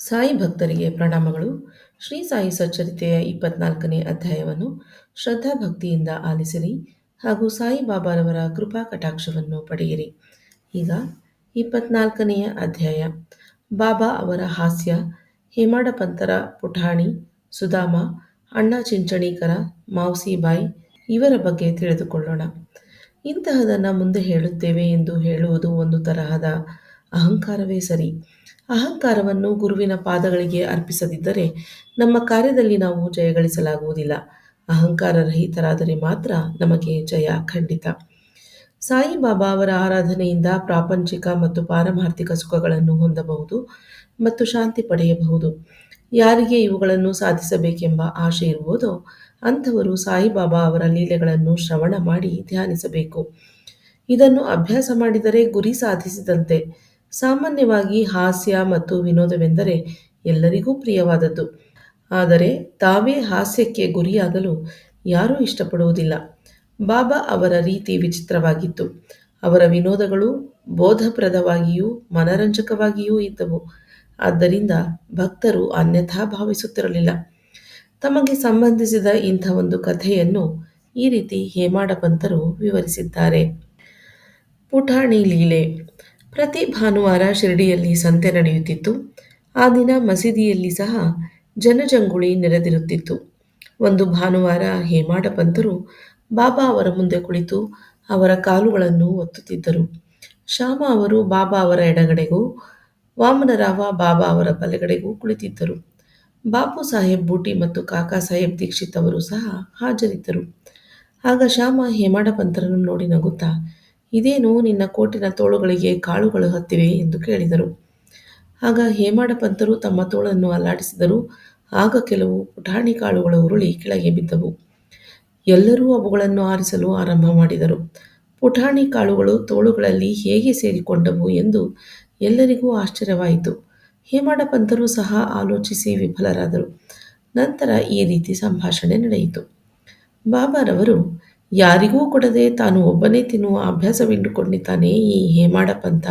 ಸಾಯಿ ಭಕ್ತರಿಗೆ ಪ್ರಣಾಮಗಳು. ಶ್ರೀ ಸಾಯಿ ಸಚ್ಚರಿತೆಯ ಇಪ್ಪತ್ನಾಲ್ಕನೇ ಅಧ್ಯಾಯವನ್ನು ಶ್ರದ್ಧಾಭಕ್ತಿಯಿಂದ ಆಲಿಸಿರಿ ಹಾಗೂ ಸಾಯಿ ಬಾಬಾರವರ ಕೃಪಾ ಕಟಾಕ್ಷವನ್ನು ಪಡೆಯಿರಿ. ಈಗ ಇಪ್ಪತ್ನಾಲ್ಕನೆಯ ಅಧ್ಯಾಯ. ಬಾಬಾ ಅವರ ಹಾಸ್ಯ ಹೇಮಾಡಪಂತರ ಪುಠಾಣಿ, ಸುಧಾಮ, ಅಣ್ಣ ಚಿಂಚಣೀಕರ ಮಾವ್ಸಿಬಾಯಿ ಇವರ ಬಗ್ಗೆ ತಿಳಿದುಕೊಳ್ಳೋಣ. ಇಂತಹದನ್ನು ಮುಂದೆ ಹೇಳುತ್ತೇವೆ ಎಂದು ಹೇಳುವುದು ಒಂದು ತರಹದ ಅಹಂಕಾರವೇ ಸರಿ. ಅಹಂಕಾರವನ್ನು ಗುರುವಿನ ಪಾದಗಳಿಗೆ ಅರ್ಪಿಸದಿದ್ದರೆ ನಮ್ಮ ಕಾರ್ಯದಲ್ಲಿ ನಾವು ಜಯಗಳಿಸಲಾಗುವುದಿಲ್ಲ. ಅಹಂಕಾರ ರಹಿತರಾದರೆ ಮಾತ್ರ ನಮಗೆ ಜಯ ಖಂಡಿತ. ಸಾಯಿಬಾಬಾ ಅವರ ಆರಾಧನೆಯಿಂದ ಪ್ರಾಪಂಚಿಕ ಮತ್ತು ಪಾರಮಾರ್ಥಿಕ ಸುಖಗಳನ್ನು ಹೊಂದಬಹುದು ಮತ್ತು ಶಾಂತಿ ಪಡೆಯಬಹುದು. ಯಾರಿಗೆ ಇವುಗಳನ್ನು ಸಾಧಿಸಬೇಕೆಂಬ ಆಶೆ ಇರುವುದೋ ಅಂಥವರು ಸಾಯಿಬಾಬಾ ಅವರ ಲೀಲೆಗಳನ್ನು ಶ್ರವಣ ಮಾಡಿ ಧ್ಯಾನಿಸಬೇಕು. ಇದನ್ನು ಅಭ್ಯಾಸ ಮಾಡಿದರೆ ಗುರಿ ಸಾಧಿಸಿದಂತೆ ಸಾಮಾನ್ಯವಾಗಿ ಹಾಸ್ಯ ಮತ್ತು ವಿನೋದವೆಂದರೆ ಎಲ್ಲರಿಗೂ ಪ್ರಿಯವಾದದ್ದು. ಆದರೆ ತಾವೇ ಹಾಸ್ಯಕ್ಕೆ ಗುರಿಯಾಗಲು ಯಾರೂ ಇಷ್ಟಪಡುವುದಿಲ್ಲ. ಬಾಬಾ ಅವರ ರೀತಿ ವಿಚಿತ್ರವಾಗಿತ್ತು. ಅವರ ವಿನೋದಗಳು ಬೋಧಪ್ರದವಾಗಿಯೂ ಮನರಂಜಕವಾಗಿಯೂ ಇದ್ದವು. ಆದ್ದರಿಂದ ಭಕ್ತರು ಅನ್ಯಥಾ ಭಾವಿಸುತ್ತಿರಲಿಲ್ಲ. ತಮಗೆ ಸಂಬಂಧಿಸಿದ ಇಂಥ ಒಂದು ಕಥೆಯನ್ನು ಈ ರೀತಿ ಹೇಮಾಡ ಪಂತರು ವಿವರಿಸಿದ್ದಾರೆ. ಪುಟಾಣಿ ಲೀಲೆ. ಪ್ರತಿ ಭಾನುವಾರ ಶಿರಡಿಯಲ್ಲಿ ಸಂತೆ ನಡೆಯುತ್ತಿತ್ತು. ಆ ದಿನ ಮಸೀದಿಯಲ್ಲಿ ಸಹ ಜನಜಂಗುಳಿ ನೆರೆದಿರುತ್ತಿತ್ತು. ಒಂದು ಭಾನುವಾರ ಹೇಮಾಡ ಪಂಥರು ಬಾಬಾ ಅವರ ಮುಂದೆ ಕುಳಿತು ಅವರ ಕಾಲುಗಳನ್ನು ಒತ್ತುತ್ತಿದ್ದರು. ಶ್ಯಾಮ ಅವರು ಬಾಬಾ ಅವರ ಎಡಗಡೆಗೂ ವಾಮನರಾವ ಬಾಬಾ ಅವರ ಬಲಗಡೆಗೂ ಕುಳಿತಿದ್ದರು. ಬಾಪು ಸಾಹೇಬ್ ಬೂಟಿ ಮತ್ತು ಕಾಕಾ ಸಾಹೇಬ್ ದೀಕ್ಷಿತ್ ಅವರು ಸಹ ಹಾಜರಿದ್ದರು. ಆಗ ಶ್ಯಾಮ ಹೇಮಾಡ ಪಂಥರನ್ನು ನೋಡಿ ನಗುತ್ತಾ ಇದೇನು ನಿನ್ನ ಕೋಟಿನ ತೋಳುಗಳಿಗೆ ಕಾಳುಗಳು ಹತ್ತಿವೆ ಎಂದು ಕೇಳಿದರು. ಆಗ ಹೇಮಾಡ ಪಂತರು ತಮ್ಮ ತೋಳನ್ನು ಅಲ್ಲಾಡಿಸಿದರು. ಆಗ ಕೆಲವು ಪುಟಾಣಿ ಕಾಳುಗಳು ಉರುಳಿ ಕೆಳಗೆ ಬಿದ್ದವು. ಎಲ್ಲರೂ ಅವುಗಳನ್ನು ಆರಿಸಲು ಆರಂಭ ಮಾಡಿದರು. ಪುಟಾಣಿ ಕಾಳುಗಳು ತೋಳುಗಳಲ್ಲಿ ಹೇಗೆ ಸೇರಿಕೊಂಡವು ಎಂದು ಎಲ್ಲರಿಗೂ ಆಶ್ಚರ್ಯವಾಯಿತು. ಹೇಮಾಡ ಪಂತರು ಸಹ ಆಲೋಚಿಸಿ ವಿಫಲರಾದರು. ನಂತರ ಈ ರೀತಿ ಸಂಭಾಷಣೆ ನಡೆಯಿತು. ಬಾಬಾರವರು ಯಾರಿಗೂ ಕೊಡದೆ ತಾನು ಒಬ್ಬನೇ ತಿನ್ನುವ ಅಭ್ಯಾಸವಿಟ್ಟುಕೊಂಡಿದ್ದಾನೆ ಈ ಹೇಮಾಡಪಂಥ.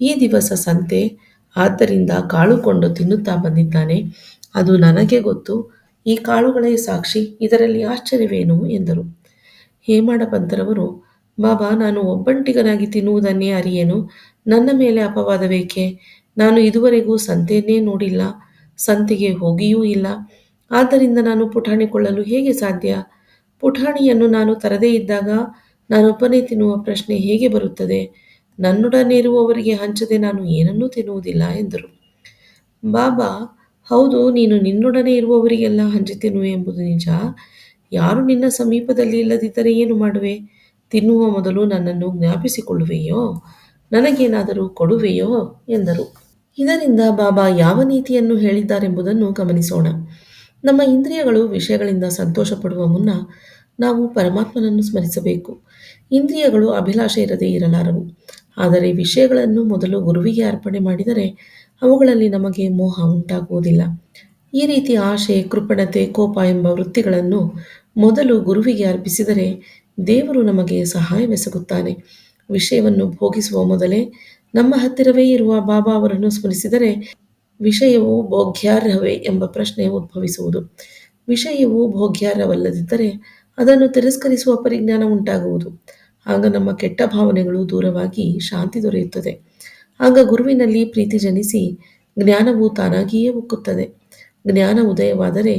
ಈ ದಿವಸ ಸಂತೆ. ಆದ್ದರಿಂದ ಕಾಳುಕೊಂಡು ತಿನ್ನುತ್ತಾ ಬಂದಿದ್ದಾನೆ. ಅದು ನನಗೆ ಗೊತ್ತು. ಈ ಕಾಳುಗಳೇ ಸಾಕ್ಷಿ. ಇದರಲ್ಲಿ ಆಶ್ಚರ್ಯವೇನು? ಎಂದರು. ಹೇಮಾಡ ಪಂತರವರು ಬಾಬಾ, ನಾನು ಒಬ್ಬಂಟಿಗನಾಗಿ ತಿನ್ನುವುದನ್ನೇ ಅರಿಯೇನು? ನನ್ನ ಮೇಲೆ ಅಪವಾದವೇಕೆ? ನಾನು ಇದುವರೆಗೂ ಸಂತೆಯನ್ನೇ ನೋಡಿಲ್ಲ. ಸಂತೆಗೆ ಹೋಗಿಯೂ ಇಲ್ಲ. ಆದ್ದರಿಂದ ನಾನು ಪುಟಾಣಿಕೊಳ್ಳಲು ಹೇಗೆ ಸಾಧ್ಯ? ಪುಟಾಣಿಯನ್ನು ನಾನು ತರದೇ ಇದ್ದಾಗ ನಾನೊಬ್ಬನೇ ತಿನ್ನುವ ಪ್ರಶ್ನೆ ಹೇಗೆ ಬರುತ್ತದೆ? ನನ್ನೊಡನೆ ಇರುವವರಿಗೆ ಹಂಚದೆ ನಾನು ಏನನ್ನೂ ತಿನ್ನುವುದಿಲ್ಲ ಎಂದರು. ಬಾಬಾ, ಹೌದು, ನೀನು ನಿನ್ನೊಡನೆ ಇರುವವರಿಗೆಲ್ಲ ಹಂಚಿ ತಿನ್ನುವೆ ಎಂಬುದು ನಿಜ. ಯಾರು ನಿನ್ನ ಸಮೀಪದಲ್ಲಿ ಇಲ್ಲದಿದ್ದರೆ ಏನು ಮಾಡುವೆ? ತಿನ್ನುವ ಮೊದಲು ನನ್ನನ್ನು ಜ್ಞಾಪಿಸಿಕೊಳ್ಳುವೆಯೋ? ನನಗೇನಾದರೂ ಕೊಡುವೆಯೋ? ಎಂದರು. ಇದರಿಂದ ಬಾಬಾ ಯಾವ ನೀತಿಯನ್ನು ಹೇಳಿದ್ದಾರೆಂಬುದನ್ನು ಗಮನಿಸೋಣ. ನಮ್ಮ ಇಂದ್ರಿಯಗಳು ವಿಷಯಗಳಿಂದ ಸಂತೋಷ ಪಡುವ ಮುನ್ನ ನಾವು ಪರಮಾತ್ಮನನ್ನು ಸ್ಮರಿಸಬೇಕು. ಇಂದ್ರಿಯಗಳು ಅಭಿಲಾಷೆ ಇರದೇ ಇರಲಾರವು. ಆದರೆ ವಿಷಯಗಳನ್ನು ಮೊದಲು ಗುರುವಿಗೆ ಅರ್ಪಣೆ ಮಾಡಿದರೆ ಅವುಗಳಲ್ಲಿ ನಮಗೆ ಮೋಹ ಉಂಟಾಗುವುದಿಲ್ಲ. ಈ ರೀತಿ ಆಶೆ, ಕೃಪಣತೆ, ಕೋಪ ಎಂಬ ವೃತ್ತಿಗಳನ್ನು ಮೊದಲು ಗುರುವಿಗೆ ಅರ್ಪಿಸಿದರೆ ದೇವರು ನಮಗೆ ಸಹಾಯವೆಸಗುತ್ತಾನೆ ವಿಷಯವನ್ನು ಭೋಗಿಸುವ ಮೊದಲೇ ನಮ್ಮ ಹತ್ತಿರವೇ ಇರುವ ಬಾಬಾ ಅವರನ್ನು ಸ್ಮರಿಸಿದರೆ ವಿಷಯವು ಭೋಗ್ಯಾರ್ಹವೇ ಎಂಬ ಪ್ರಶ್ನೆ ಉದ್ಭವಿಸುವುದು. ವಿಷಯವು ಭೋಗ್ಯಾರ್ಹವಲ್ಲದಿದ್ದರೆ ಅದನ್ನು ತಿರಸ್ಕರಿಸುವ ಪರಿಜ್ಞಾನ ಉಂಟಾಗುವುದು. ಆಗ ನಮ್ಮ ಕೆಟ್ಟ ಭಾವನೆಗಳು ದೂರವಾಗಿ ಶಾಂತಿ ದೊರೆಯುತ್ತದೆ. ಆಗ ಗುರುವಿನಲ್ಲಿ ಪ್ರೀತಿ ಜನಿಸಿ ಜ್ಞಾನವು ತಾನಾಗಿಯೇ ಉಕ್ಕುತ್ತದೆ. ಜ್ಞಾನ ಉದಯವಾದರೆ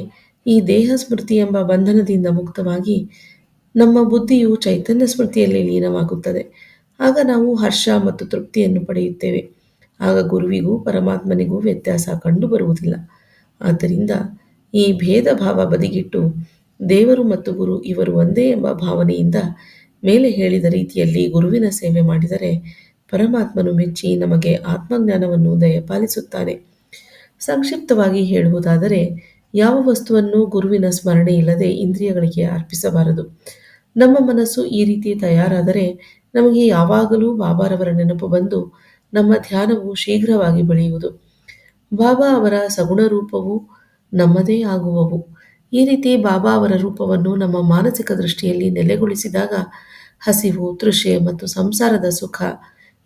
ಈ ದೇಹ ಸ್ಮೃತಿ ಎಂಬ ಬಂಧನದಿಂದ ಮುಕ್ತವಾಗಿ ನಮ್ಮ ಬುದ್ಧಿಯು ಚೈತನ್ಯ ಸ್ಮೃತಿಯಲ್ಲಿ ಲೀನವಾಗುತ್ತದೆ. ಆಗ ನಾವು ಹರ್ಷ ಮತ್ತು ತೃಪ್ತಿಯನ್ನು ಪಡೆಯುತ್ತೇವೆ. ಆಗ ಗುರುವಿಗೂ ಪರಮಾತ್ಮನಿಗೂ ವ್ಯತ್ಯಾಸ ಕಂಡುಬರುವುದಿಲ್ಲ. ಆದ್ದರಿಂದ ಈ ಭೇದ ಭಾವ ಬದಿಗಿಟ್ಟು ದೇವರು ಮತ್ತು ಗುರು ಇವರು ಒಂದೇ ಎಂಬ ಭಾವನೆಯಿಂದ ಮೇಲೆ ಹೇಳಿದ ರೀತಿಯಲ್ಲಿ ಗುರುವಿನ ಸೇವೆ ಮಾಡಿದರೆ ಪರಮಾತ್ಮನು ಮೆಚ್ಚಿ ನಮಗೆ ಆತ್ಮಜ್ಞಾನವನ್ನು ದಯಪಾಲಿಸುತ್ತಾನೆ. ಸಂಕ್ಷಿಪ್ತವಾಗಿ ಹೇಳುವುದಾದರೆ, ಯಾವ ವಸ್ತುವನ್ನು ಗುರುವಿನ ಸ್ಮರಣೆ ಇಲ್ಲದೆ ಇಂದ್ರಿಯಗಳಿಗೆ ಅರ್ಪಿಸಬಾರದು? ನಮ್ಮ ಮನಸ್ಸು ಈ ರೀತಿ ತಯಾರಾದರೆ ನಮಗೆ ಯಾವಾಗಲೂ ಬಾಬಾರವರ ನೆನಪು ಬಂದು ನಮ್ಮ ಧ್ಯಾನವು ಶೀಘ್ರವಾಗಿ ಬೆಳೆಯುವುದು. ಬಾಬಾ ಅವರ ಸಗುಣ ರೂಪವು ನಮ್ಮದೇ ಆಗುವವು. ಈ ರೀತಿ ಬಾಬಾ ಅವರ ರೂಪವನ್ನು ನಮ್ಮ ಮಾನಸಿಕ ದೃಷ್ಟಿಯಲ್ಲಿ ನೆಲೆಗೊಳಿಸಿದಾಗ ಹಸಿವು, ತೃಷೆ ಮತ್ತು ಸಂಸಾರದ ಸುಖ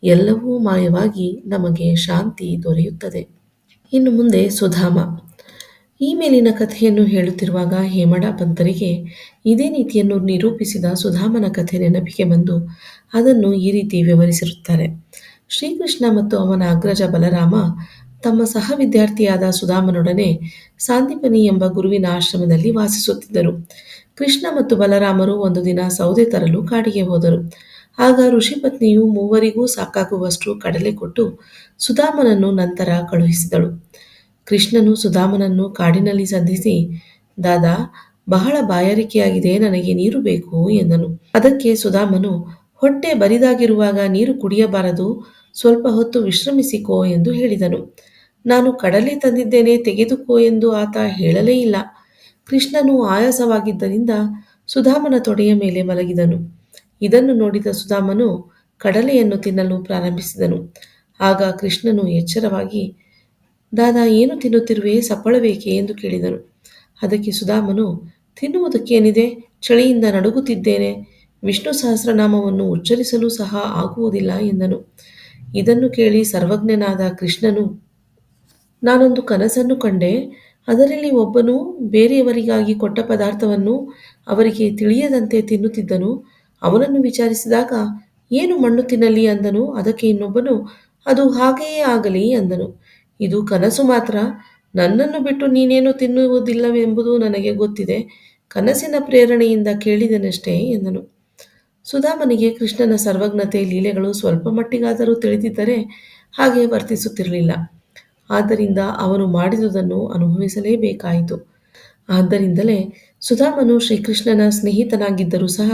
ಎಲ್ಲವೂ ಮಾಯವಾಗಿ ನಮಗೆ ಶಾಂತಿ ದೊರೆಯುತ್ತದೆ. ಇನ್ನು ಮುಂದೆ ಸುಧಾಮ. ಈ ಮೇಲಿನ ಕಥೆಯನ್ನು ಹೇಳುತ್ತಿರುವಾಗ ಹೇಮಡ ಪಂತರಿಗೆ ಇದೇ ನೀತಿಯನ್ನು ನಿರೂಪಿಸಿದ ಸುಧಾಮನ ಕಥೆ ನೆನಪಿಗೆ ಬಂದು ಅದನ್ನು ಈ ರೀತಿ ವಿವರಿಸಿರುತ್ತಾರೆ. ಶ್ರೀಕೃಷ್ಣ ಮತ್ತು ಅವನ ಅಗ್ರಜ ಬಲರಾಮ ತಮ್ಮ ಸಹ ವಿದ್ಯಾರ್ಥಿಯಾದ ಸುಧಾಮನೊಡನೆ ಸಾಂದಿಪನಿ ಎಂಬ ಗುರುವಿನ ಆಶ್ರಮದಲ್ಲಿ ವಾಸಿಸುತ್ತಿದ್ದರು. ಕೃಷ್ಣ ಮತ್ತು ಬಲರಾಮರು ಒಂದು ದಿನ ಸೌದೆ ತರಲು ಕಾಡಿಗೆ ಹೋದರು. ಆಗ ಋಷಿಪತ್ನಿಯು ಮೂವರಿಗೂ ಸಾಕಾಗುವಷ್ಟು ಕಡಲೆ ಕೊಟ್ಟು ಸುಧಾಮನನ್ನು ನಂತರ ಕಳುಹಿಸಿದಳು. ಕೃಷ್ಣನು ಸುಧಾಮನನ್ನು ಕಾಡಿನಲ್ಲಿ ಸಂಧಿಸಿ, ದಾದಾ, ಬಹಳ ಬಾಯಾರಿಕೆಯಾಗಿದೆ, ನನಗೆ ನೀರು ಬೇಕು ಎಂದನು. ಅದಕ್ಕೆ ಸುಧಾಮನು, ಹೊಟ್ಟೆ ಬರಿದಾಗಿರುವಾಗ ನೀರು ಕುಡಿಯಬಾರದು, ಸ್ವಲ್ಪ ಹೊತ್ತು ವಿಶ್ರಮಿಸಿಕೋ ಎಂದು ಹೇಳಿದನು. ನಾನು ಕಡಲೆ ತಂದಿದ್ದೇನೆ, ತೆಗೆದುಕೋ ಎಂದು ಆತ ಹೇಳಲೇ ಇಲ್ಲ. ಕೃಷ್ಣನು ಆಯಾಸವಾಗಿದ್ದರಿಂದ ಸುಧಾಮನ ತೊಡೆಯ ಮೇಲೆ ಮಲಗಿದನು. ಇದನ್ನು ನೋಡಿದ ಸುಧಾಮನು ಕಡಲೆಯನ್ನು ತಿನ್ನಲು ಪ್ರಾರಂಭಿಸಿದನು. ಆಗ ಕೃಷ್ಣನು ಎಚ್ಚರವಾಗಿ, ದಾದಾ, ಏನು ತಿನ್ನುತ್ತಿರುವೆ? ಸಪ್ಪಳಬೇಕೆ ಎಂದು ಕೇಳಿದನು. ಅದಕ್ಕೆ ಸುಧಾಮನು ತಿನ್ನುವುದಕ್ಕೇನಿದೆ ಚಳಿಯಿಂದ ನಡುಗುತ್ತಿದ್ದೇನೆ. ವಿಷ್ಣು ಸಹಸ್ರನಾಮವನ್ನು ಉಚ್ಚರಿಸಲು ಸಹ ಆಗುವುದಿಲ್ಲ ಎಂದನು. ಇದನ್ನು ಕೇಳಿ ಸರ್ವಜ್ಞನಾದ ಕೃಷ್ಣನು ನಾನೊಂದು ಕನಸನ್ನು ಕಂಡೆ. ಅದರಲ್ಲಿ ಒಬ್ಬನು ಬೇರೆಯವರಿಗಾಗಿ ಕೊಟ್ಟ ಪದಾರ್ಥವನ್ನು ಅವರಿಗೆ ತಿಳಿಯದಂತೆ ತಿನ್ನುತ್ತಿದ್ದನು. ಅವನನ್ನು ವಿಚಾರಿಸಿದಾಗ, ಏನು ಮಣ್ಣು ತಿನ್ನಲಿ? ಅಂದನು. ಅದಕ್ಕೆ ಇನ್ನೊಬ್ಬನು, ಅದು ಹಾಗೆಯೇ ಆಗಲಿ? ಅಂದನು. ಇದು ಕನಸು ಮಾತ್ರ. ನನ್ನನ್ನು ಬಿಟ್ಟು ನೀನೇನು ತಿನ್ನುವುದಿಲ್ಲವೆಂಬುದು ನನಗೆ ಗೊತ್ತಿದೆ. ಕನಸಿನ ಪ್ರೇರಣೆಯಿಂದ ಕೇಳಿದನಷ್ಟೇ? ಎಂದನು. ಸುಧಾಮನಿಗೆ ಕೃಷ್ಣನ ಸರ್ವಜ್ಞತೆ ಲೀಲೆಗಳು ಸ್ವಲ್ಪ ಮಟ್ಟಿಗಾದರೂ ತಿಳಿದಿದ್ದರೆ ಹಾಗೆ ವರ್ತಿಸುತ್ತಿರಲಿಲ್ಲ. ಆದ್ದರಿಂದ ಅವನು ಮಾಡಿದುದನ್ನು ಅನುಭವಿಸಲೇಬೇಕಾಯಿತು. ಆದ್ದರಿಂದಲೇ ಸುಧಾಮನು ಶ್ರೀಕೃಷ್ಣನ ಸ್ನೇಹಿತನಾಗಿದ್ದರೂ ಸಹ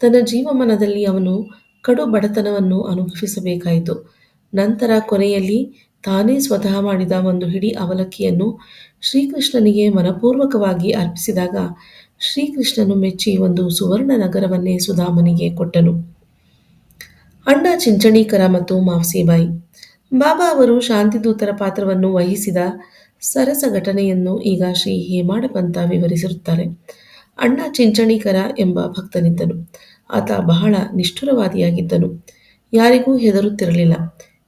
ತನ್ನ ಜೀವಮಾನದಲ್ಲಿ ಅವನು ಕಡು ಬಡತನವನ್ನು ಅನುಭವಿಸಬೇಕಾಯಿತು. ನಂತರ ಕೊನೆಯಲ್ಲಿ ತಾನೇ ಸ್ವತಃ ಮಾಡಿದ ಒಂದು ಹಿಡಿ ಅವಲಕ್ಕಿಯನ್ನು ಶ್ರೀಕೃಷ್ಣನಿಗೆ ಮನಪೂರ್ವಕವಾಗಿ ಅರ್ಪಿಸಿದಾಗ ಶ್ರೀಕೃಷ್ಣನು ಮೆಚ್ಚಿ ಒಂದು ಸುವರ್ಣ ನಗರವನ್ನೇ ಸುಧಾಮನಿಗೆ ಕೊಟ್ಟನು. ಅಣ್ಣ ಚಿಂಚಣೀಕರ ಮತ್ತು ಮಾವಸಿಬಾಯಿ. ಬಾಬಾ ಅವರು ಶಾಂತಿದೂತರ ಪಾತ್ರವನ್ನು ವಹಿಸಿದ ಸರಸ ಘಟನೆಯನ್ನು ಈಗ ಶ್ರೀ ಹೇಮಾಡ ಪಂತ ವಿವರಿಸಿರುತ್ತಾರೆ. ಅಣ್ಣ ಚಿಂಚಣಿಕರ ಎಂಬ ಭಕ್ತನಿದ್ದನು. ಆತ ಬಹಳ ನಿಷ್ಠುರವಾದಿಯಾಗಿದ್ದನು. ಯಾರಿಗೂ ಹೆದರುತ್ತಿರಲಿಲ್ಲ.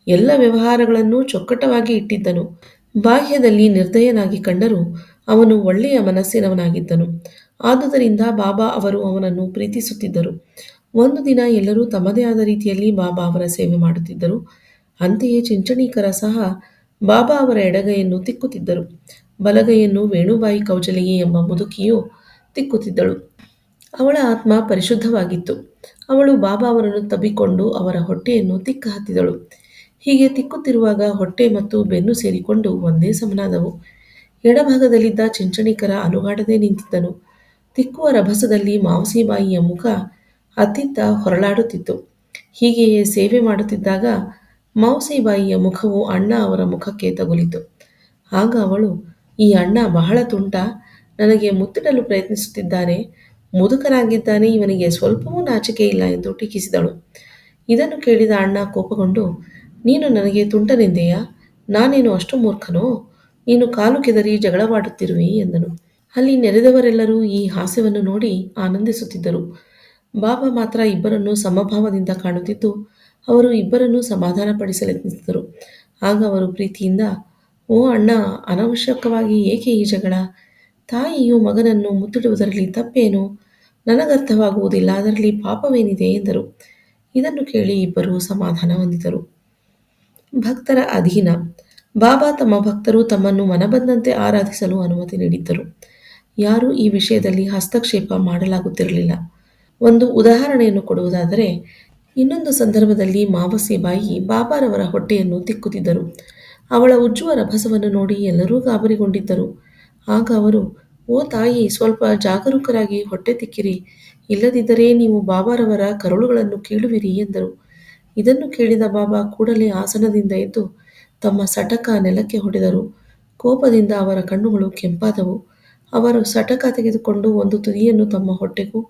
ಎಲ್ಲ ವ್ಯವಹಾರಗಳನ್ನು ಚೊಕ್ಕಟವಾಗಿ ಇಟ್ಟಿದ್ದನು. ಬಾಹ್ಯದಲ್ಲಿ ನಿರ್ದಯನಾಗಿ ಕಂಡರೂ ಅವನು ಒಳ್ಳೆಯ ಮನಸ್ಸಿನವನಾಗಿದ್ದನು. ಆದುದರಿಂದ ಬಾಬಾ ಅವರು ಅವನನ್ನು ಪ್ರೀತಿಸುತ್ತಿದ್ದರು. ಒಂದು ದಿನ ಎಲ್ಲರೂ ತಮ್ಮದೇ ಆದ ರೀತಿಯಲ್ಲಿ ಬಾಬಾ ಅವರ ಸೇವೆ ಮಾಡುತ್ತಿದ್ದರು. ಅಂತೆಯೇ ಚಿಂಚಣೀಕರ ಸಹ ಬಾಬಾ ಅವರ ಎಡಗೈಯನ್ನು ತಿಕ್ಕುತ್ತಿದ್ದರು. ಬಲಗೈಯನ್ನು ವೇಣುಬಾಯಿ ಕೌಜಲಿಗೆ ಎಂಬ ಮುದುಕಿಯು ತಿಕ್ಕುತ್ತಿದ್ದಳು. ಅವಳ ಆತ್ಮ ಪರಿಶುದ್ಧವಾಗಿತ್ತು. ಅವಳು ಬಾಬಾ ಅವರನ್ನು ತಬ್ಬಿಕೊಂಡು ಅವರ ಹೊಟ್ಟೆಯನ್ನು ತಿಕ್ಕ ಹತ್ತಿದಳು ಹೀಗೆ ತಿಕ್ಕುತ್ತಿರುವಾಗ ಹೊಟ್ಟೆ ಮತ್ತು ಬೆನ್ನು ಸೇರಿಕೊಂಡು ಒಂದೇ ಸಮನಾದವು. ಎಡಭಾಗದಲ್ಲಿದ್ದ ಚಿಂಚಣಿಕರ ಅಲುಗಾಡದೆ ನಿಂತಿದ್ದನು. ತಿಕ್ಕುವ ರಭಸದಲ್ಲಿ ಮಾವಸಿಬಾಯಿಯ ಮುಖ ಅತ್ತಿತ್ತ ಹೊರಳಾಡುತ್ತಿತ್ತು. ಹೀಗೆಯೇ ಸೇವೆ ಮಾಡುತ್ತಿದ್ದಾಗ ಮಾವಸಿಬಾಯಿಯ ಮುಖವು ಅಣ್ಣ ಅವರ ಮುಖಕ್ಕೆ ತಗುಲಿತು. ಆಗ ಅವಳು, ಈ ಅಣ್ಣ ಬಹಳ ತುಂಟ. ನನಗೆ ಮುತ್ತಿಡಲು ಪ್ರಯತ್ನಿಸುತ್ತಿದ್ದಾನೆ ಮುದುಕನಾಗಿದ್ದಾನೆ. ಇವನಿಗೆ ಸ್ವಲ್ಪವೂ ನಾಚಿಕೆ ಇಲ್ಲ ಎಂದು ಟೀಕಿಸಿದಳು. ಇದನ್ನು ಕೇಳಿದ ಅಣ್ಣ ಕೋಪಗೊಂಡು, ನೀನು ನನಗೆ ತುಂಟನೆಂದೆಯಾ? ನಾನೇನು ಅಷ್ಟು ಮೂರ್ಖನೋ? ನೀನು ಕಾಲು ಕೆದರಿ ಜಗಳವಾಡುತ್ತಿರುವಿ ಎಂದನು. ಅಲ್ಲಿ ನೆರೆದವರೆಲ್ಲರೂ ಈ ಹಾಸ್ಯವನ್ನು ನೋಡಿ ಆನಂದಿಸುತ್ತಿದ್ದರು. ಬಾಬಾ ಮಾತ್ರ ಇಬ್ಬರನ್ನು ಸಮಭಾವದಿಂದ ಕಾಣುತ್ತಿದ್ದು ಅವರು ಇಬ್ಬರನ್ನು ಸಮಾಧಾನಪಡಿಸಲೆತ್ನಿಸಿದರು ಆಗ ಅವರು ಪ್ರೀತಿಯಿಂದ, ಓ ಅಣ್ಣ, ಅನವಶ್ಯಕವಾಗಿ ಏಕೆ ಈ ಜಗಳ? ತಾಯಿಯು ಮಗನನ್ನು ಮುತ್ತಿಡುವುದರಲ್ಲಿ ತಪ್ಪೇನು? ನನಗರ್ಥವಾಗುವುದಿಲ್ಲ, ಅದರಲ್ಲಿ ಪಾಪವೇನಿದೆ ಎಂದರು. ಇದನ್ನು ಕೇಳಿ ಇಬ್ಬರು ಸಮಾಧಾನ ಹೊಂದಿದರು. ಭಕ್ತರ ಅಧೀನ. ಬಾಬಾ ತಮ್ಮ ಭಕ್ತರು ತಮ್ಮನ್ನು ಮನಬಂದಂತೆ ಆರಾಧಿಸಲು ಅನುಮತಿ ನೀಡಿದ್ದರು. ಯಾರೂ ಈ ವಿಷಯದಲ್ಲಿ ಹಸ್ತಕ್ಷೇಪ ಮಾಡಲಾಗುತ್ತಿರಲಿಲ್ಲ. ಒಂದು ಉದಾಹರಣೆಯನ್ನು ಕೊಡುವುದಾದರೆ ಇನ್ನೊಂದು ಸಂದರ್ಭದಲ್ಲಿ ಮಾವಸಿಬಾಯಿ ಬಾಬಾರವರ ಹೊಟ್ಟೆಯನ್ನು ತಿಕ್ಕುತ್ತಿದ್ದರು. ಅವಳ ಉಜ್ಜುವ ರಭಸವನ್ನು ನೋಡಿ ಎಲ್ಲರೂ ಗಾಬರಿಗೊಂಡಿದ್ದರು. ಆಗ ಅವರು, ಓ ತಾಯಿ, ಸ್ವಲ್ಪ ಜಾಗರೂಕರಾಗಿ ಹೊಟ್ಟೆ ತಿಕ್ಕಿರಿ. ಇಲ್ಲದಿದ್ದರೆ ನೀವು ಬಾಬಾರವರ ಕರುಳುಗಳನ್ನು ಕೀಳುವಿರಿ ಎಂದರು. ಇದನ್ನು ಕೇಳಿದ ಬಾಬಾ ಕೂಡಲೇ ಆಸನದಿಂದ ಎದ್ದು ತಮ್ಮ ಸಟಕ ನೆಲಕ್ಕೆ ಹೊಡೆದರು. ಕೋಪದಿಂದ ಅವರ ಕಣ್ಣುಗಳು ಕೆಂಪಾದವು. ಅವರು ಸಟಕ ತೆಗೆದುಕೊಂಡು ಒಂದು ತುದಿಯನ್ನು ತಮ್ಮ ಹೊಟ್ಟೆಗೂ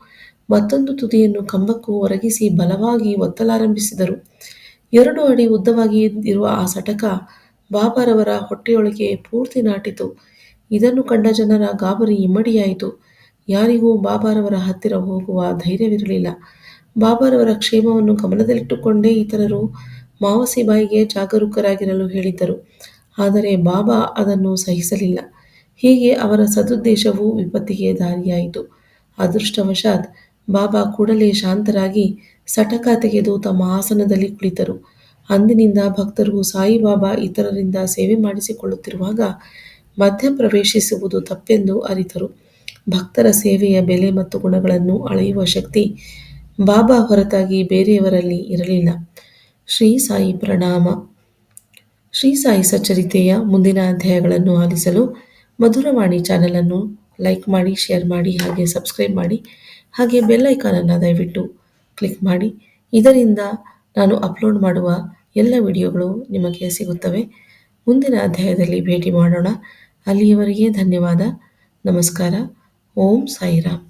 ಮತ್ತೊಂದು ತುದಿಯನ್ನು ಕಂಬಕ್ಕೂ ಒರಗಿಸಿ ಬಲವಾಗಿ ಒತ್ತಲಾರಂಭಿಸಿದರು. ಎರಡು ಅಡಿ ಉದ್ದವಾಗಿ ಇರುವ ಆ ಸಟಕ ಬಾಬಾರವರ ಹೊಟ್ಟೆಯೊಳಗೆ ಪೂರ್ತಿ ನಾಟಿತು. ಇದನ್ನು ಕಂಡ ಜನರ ಗಾಬರಿ ಇಮ್ಮಡಿಯಾಯಿತು. ಯಾರಿಗೂ ಬಾಬಾರವರ ಹತ್ತಿರ ಹೋಗುವ ಧೈರ್ಯವಿರಲಿಲ್ಲ. ಬಾಬಾರವರ ಕ್ಷೇಮವನ್ನು ಗಮನದಲ್ಲಿಟ್ಟುಕೊಂಡೇ ಇತರರು ಮಾವಸಿಬಾಯಿಗೆ ಜಾಗರೂಕರಾಗಿರಲು ಹೇಳಿದ್ದರು. ಆದರೆ ಬಾಬಾ ಅದನ್ನು ಸಹಿಸಲಿಲ್ಲ. ಹೀಗೆ ಅವರ ಸದುದ್ದೇಶವು ವಿಪತ್ತಿಗೆ ದಾರಿಯಾಯಿತು. ಅದೃಷ್ಟವಶಾತ್ ಬಾಬಾ ಕೂಡಲೇ ಶಾಂತರಾಗಿ ಸಟಕ ತೆಗೆದು ತಮ್ಮ ಆಸನದಲ್ಲಿ ಕುಳಿತರು. ಅಂದಿನಿಂದ ಭಕ್ತರು ಸಾಯಿಬಾಬಾ ಇತರರಿಂದ ಸೇವೆ ಮಾಡಿಸಿಕೊಳ್ಳುತ್ತಿರುವಾಗ ಮಧ್ಯ ಪ್ರವೇಶಿಸುವುದು ತಪ್ಪೆಂದು ಅರಿತರು. ಭಕ್ತರ ಸೇವೆಯ ಬೆಲೆ ಮತ್ತು ಗುಣಗಳನ್ನು ಅಳೆಯುವ ಶಕ್ತಿ ಬಾಬಾ ಹೊರತಾಗಿ ಬೇರೆಯವರಲ್ಲಿ ಇರಲಿಲ್ಲ. ಶ್ರೀ ಸಾಯಿ ಪ್ರಣಾಮ. ಶ್ರೀ ಸಾಯಿ ಸಚ್ಚರಿತೆಯ ಮುಂದಿನ ಅಧ್ಯಾಯಗಳನ್ನು ಆಲಿಸಲು ಮಧುರವಾಣಿ ಚಾನಲನ್ನು ಲೈಕ್ ಮಾಡಿ, ಶೇರ್ ಮಾಡಿ ಹಾಗೆ ಸಬ್ಸ್ಕ್ರೈಬ್ ಮಾಡಿ. ಹಾಗೆ ಬೆಲ್ ಐಕಾನನ್ನು ದಯವಿಟ್ಟು ಕ್ಲಿಕ್ ಮಾಡಿ. ಇದರಿಂದ ನಾನು ಅಪ್ಲೋಡ್ ಮಾಡುವ ಎಲ್ಲ ವಿಡಿಯೋಗಳು ನಿಮಗೆ ಸಿಗುತ್ತವೆ. ಮುಂದಿನ ಅಧ್ಯಾಯದಲ್ಲಿ ಭೇಟಿ ಮಾಡೋಣ. ಅಲ್ಲಿಯವರೆಗೆ ಧನ್ಯವಾದ. ನಮಸ್ಕಾರ. ಓಂ ಸಾಯಿರಾಮ್